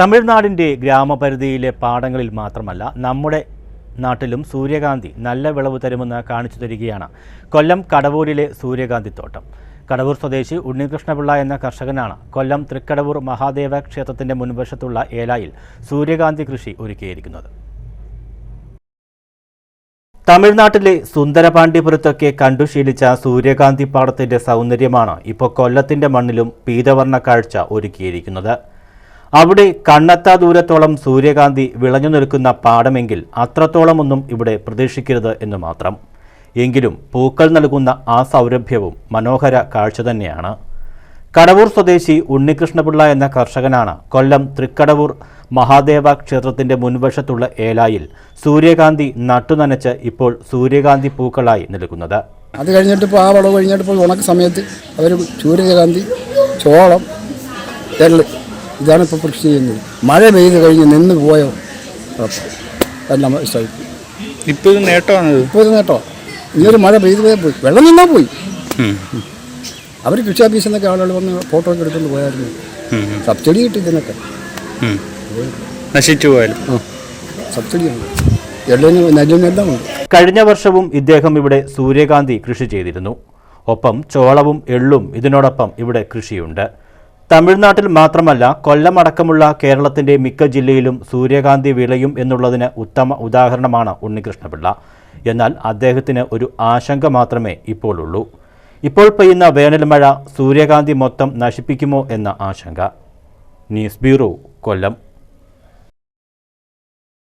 തമിഴ്നാടിന്റെ ഗ്രാമപരിധിയിലെ പാടങ്ങളിൽ മാത്രമല്ല നമ്മുടെ നാട്ടിലും സൂര്യകാന്തി നല്ല വിളവ് തരുമെന്ന് കാണിച്ചു തരികയാണ്. കൊല്ലം കടവൂരിലെ സൂര്യകാന്തി തോട്ടം. കടവൂർ സ്വദേശി ഉണ്ണികൃഷ്ണപിള്ള എന്ന കർഷകനാണ് കൊല്ലം തൃക്കടവൂർ മഹാദേവ ക്ഷേത്രത്തിന്റെ മുൻവശത്തുള്ള ഏലായിൽ സൂര്യകാന്തി കൃഷി ഒരുക്കിയിരിക്കുന്നത്. തമിഴ്നാട്ടിലെ സുന്ദരപാണ്ഡിപുരത്തൊക്കെ കണ്ടുശീലിച്ച സൂര്യകാന്തി പാടത്തിന്റെ സൗന്ദര്യമാണ് ഇപ്പോൾ കൊല്ലത്തിന്റെ മണ്ണിലും പീതവർണ കാഴ്ച ഒരുക്കിയിരിക്കുന്നത്. അവിടെ കണ്ണെത്താ ദൂരത്തോളം സൂര്യകാന്തി വിളഞ്ഞു നിൽക്കുന്ന പാടമെങ്കിൽ അത്രത്തോളമൊന്നും ഇവിടെ പ്രതീക്ഷിക്കരുത് എന്ന് മാത്രം. എങ്കിലും പൂക്കൾ നൽകുന്ന ആ സൗരഭ്യവും മനോഹര കാഴ്ച തന്നെയാണ്. കടവൂർ സ്വദേശി ഉണ്ണികൃഷ്ണപിള്ള എന്ന കർഷകനാണ് കൊല്ലം തൃക്കടവൂർ മഹാദേവ ക്ഷേത്രത്തിന്റെ മുൻവശത്തുള്ള ഏലായിൽ സൂര്യകാന്തി നട്ടുനനച്ച് ഇപ്പോൾ സൂര്യകാന്തി പൂക്കളായി നിൽക്കുന്നത്. അത് കഴിഞ്ഞിട്ട് ഇപ്പോൾ ആ വിളവ് കഴിഞ്ഞിട്ട് ഇപ്പോൾ ഉണക്ക സമയത്ത് അവർ സൂര്യകാന്തി ചോളം എള്ള് ഇതാണ് ഇപ്പോൾ കൃഷി ചെയ്യുന്നത്. മഴ പെയ്ത് കഴിഞ്ഞ് നിന്ന് പോയോ എല്ലാം ഇഷ്ടമായി ഇപ്പോൾ ഇത് നേട്ടമാണത് ഇപ്പോൾ ഇത് നേട്ടോ. ഇനിയൊരു മഴ പെയ്ത് പോയാൽ പോയി. വെള്ളം നിന്നാൽ പോയി. അവർ കൃഷി ഓഫീസിൽ നിന്നൊക്കെ ആളുകൾ വന്ന് ഫോട്ടോ ഒക്കെ എടുത്തുകൊണ്ട് പോയായിരുന്നു. സബ്സിഡി കിട്ടി ഇതിനൊക്കെ. നശിച്ചു പോയാലും? സബ്സിഡി ഉണ്ട്. എള്ളിന് നെല്ലിനെല്ലാം ഉണ്ട്. കഴിഞ്ഞ വർഷവും ഇദ്ദേഹം ഇവിടെ സൂര്യകാന്തി കൃഷി ചെയ്തിരുന്നു. ഒപ്പം ചോളവും എള്ളും ഇതിനോടൊപ്പം ഇവിടെ കൃഷിയുണ്ട്. തമിഴ്നാട്ടിൽ മാത്രമല്ല കൊല്ലമടക്കമുള്ള കേരളത്തിന്റെ മിക്ക ജില്ലയിലും സൂര്യകാന്തി വിളയും എന്നുള്ളതിന് ഉത്തമ ഉദാഹരണമാണ് ഉണ്ണികൃഷ്ണപിള്ള. എന്നാൽ അദ്ദേഹത്തിന് ഒരു ആശങ്ക മാത്രമേ ഇപ്പോൾ ഉള്ളൂ ഇപ്പോൾ പെയ്യുന്ന വേനൽ മഴ സൂര്യകാന്തി മൊത്തം നശിപ്പിക്കുമോ എന്ന ആശങ്ക. News bureau Kollam.